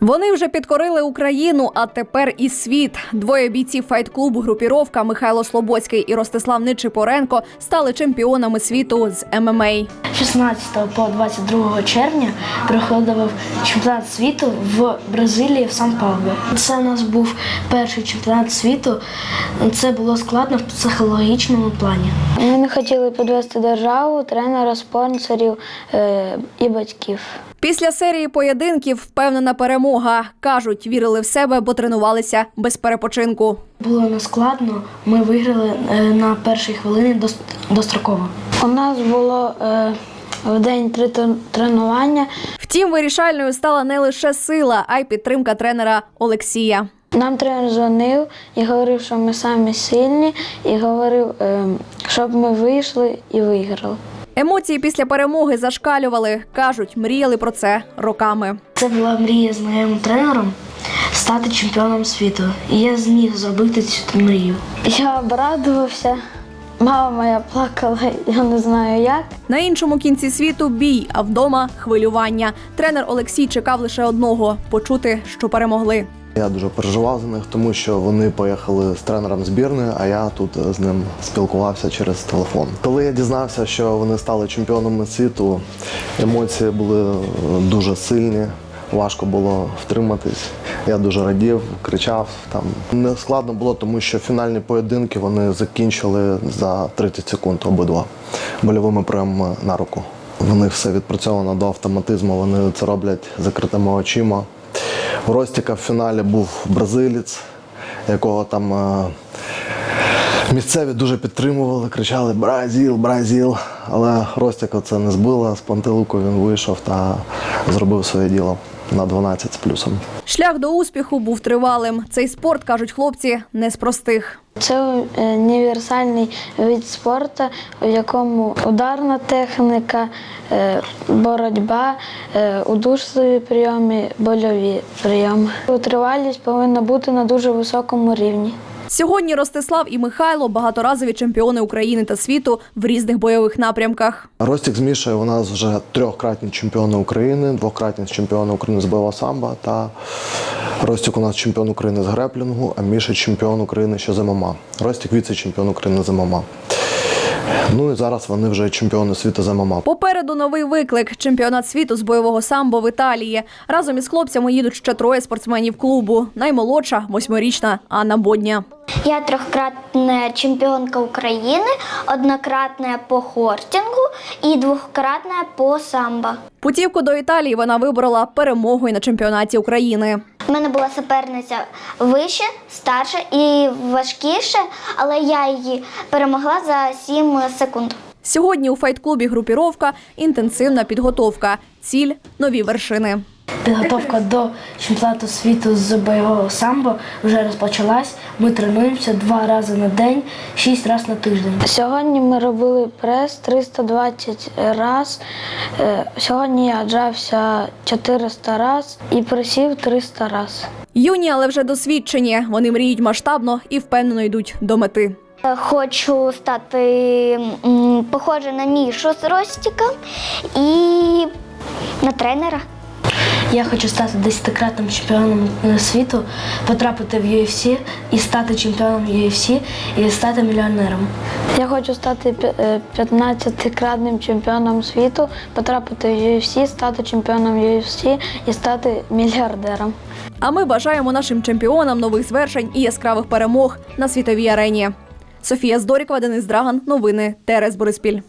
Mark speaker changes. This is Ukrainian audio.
Speaker 1: Вони вже підкорили Україну, а тепер і світ. Двоє бійців файт-клубу групіровка Михайло Слободський і Ростислав Ничипоренко стали чемпіонами світу з ММА.
Speaker 2: 16 по 22 червня проходив чемпіонат світу в Бразилії в сан паулу Це у нас був перший чемпіонат світу. Це було складно в психологічному плані.
Speaker 3: Ми не хотіли підвести державу, тренера, спонсорів е, і батьків.
Speaker 1: Після серії поєдинків впевнена перемога. Кажуть, вірили в себе, бо тренувалися без перепочинку.
Speaker 2: Було не складно. Ми виграли е, на першій хвилині дос- достроково.
Speaker 3: У нас було е, в день три тренування.
Speaker 1: Втім, вирішальною стала не лише сила, а й підтримка тренера Олексія.
Speaker 3: Нам тренер дзвонив і говорив, що ми самі сильні, і говорив, е, щоб ми вийшли і виграли.
Speaker 1: Емоції після перемоги зашкалювали. кажуть, мріяли про це роками.
Speaker 2: Це була мрія з моїм тренером стати чемпіоном світу. І я зміг зробити цю мрію.
Speaker 3: Я обрадувався. Мама моя плакала, я не знаю як.
Speaker 1: На іншому кінці світу бій, а вдома хвилювання. Тренер Олексій чекав лише одного почути, що перемогли.
Speaker 4: Я дуже переживав за них, тому що вони поїхали з тренером збірної, а я тут е, з ним спілкувався через телефон. Коли я дізнався, що вони стали чемпіонами світу, емоції були е, дуже сильні. Важко було втриматись. Я дуже радів, кричав. Там не складно було, тому що фінальні поєдинки вони закінчили за 30 секунд обидва больовими прийомами на руку. В них все відпрацьовано до автоматизму. Вони це роблять закритими очима. Ростіка в фіналі був бразилець, якого там е, місцеві дуже підтримували, кричали Бразіл, Бразіл. Але Ростіка це не збило. З пантелику він вийшов та зробив своє діло на 12 з плюсом.
Speaker 1: Шлях до успіху був тривалим. Цей спорт, кажуть хлопці, не з простих.
Speaker 3: Це е, універсальний вид спорту, в якому ударна техніка, е, боротьба, е, удушливі прийоми, больові прийоми. Тривалість повинна бути на дуже високому рівні.
Speaker 1: Сьогодні Ростислав і Михайло багаторазові чемпіони України та світу в різних бойових напрямках.
Speaker 4: Ростік з Мішею у нас вже трьохкратні чемпіони України, двократні чемпіони України з бойового самбо та Ростік у нас чемпіон України з греплінгу, а Міша чемпіон України ще з ММА. Ростік віце-чемпіон України з ММА. Ну і зараз вони вже чемпіони світу з ММА.
Speaker 1: Попереду новий виклик чемпіонат світу з бойового самбо в Італії. Разом із хлопцями їдуть ще троє спортсменів клубу. Наймолодша восьмирічна Анна Бодня.
Speaker 5: Я трьохкратна чемпіонка України, однократна по хортингу і двократна по самбо.
Speaker 1: Путівку до Італії вона виборола перемогою на чемпіонаті України.
Speaker 5: У мене була суперниця вище, старша і важкіше, але я її перемогла за 7 секунд.
Speaker 1: Сьогодні у файт-клубі групіровка інтенсивна підготовка. Ціль нові вершини.
Speaker 2: Підготовка до чемпіонату світу з бойового самбо вже розпочалась. Ми тренуємося два рази на день, шість разів на тиждень.
Speaker 3: Сьогодні ми робили прес 320 раз. Е, Сьогодні я джався 400 раз і присів 300 раз.
Speaker 1: Юні, але вже досвідчені. Вони мріють масштабно і впевнено йдуть до мети.
Speaker 5: Е, Хочу стати м, похожа на Мішу з Ростіком і на тренера.
Speaker 2: Я хочу стати десятикратним чемпіоном е, світу, потрапити в UFC і стати чемпіоном UFC і стати мільйонером.
Speaker 3: Я хочу стати е, 15-кратним чемпіоном світу, потрапити в UFC, стати чемпіоном UFC і стати мільярдером.
Speaker 1: А ми бажаємо нашим чемпіонам нових звершень і яскравих перемог на світовій арені. Софія Здорікова, Денис Драган. Новини ТРС Бориспіль.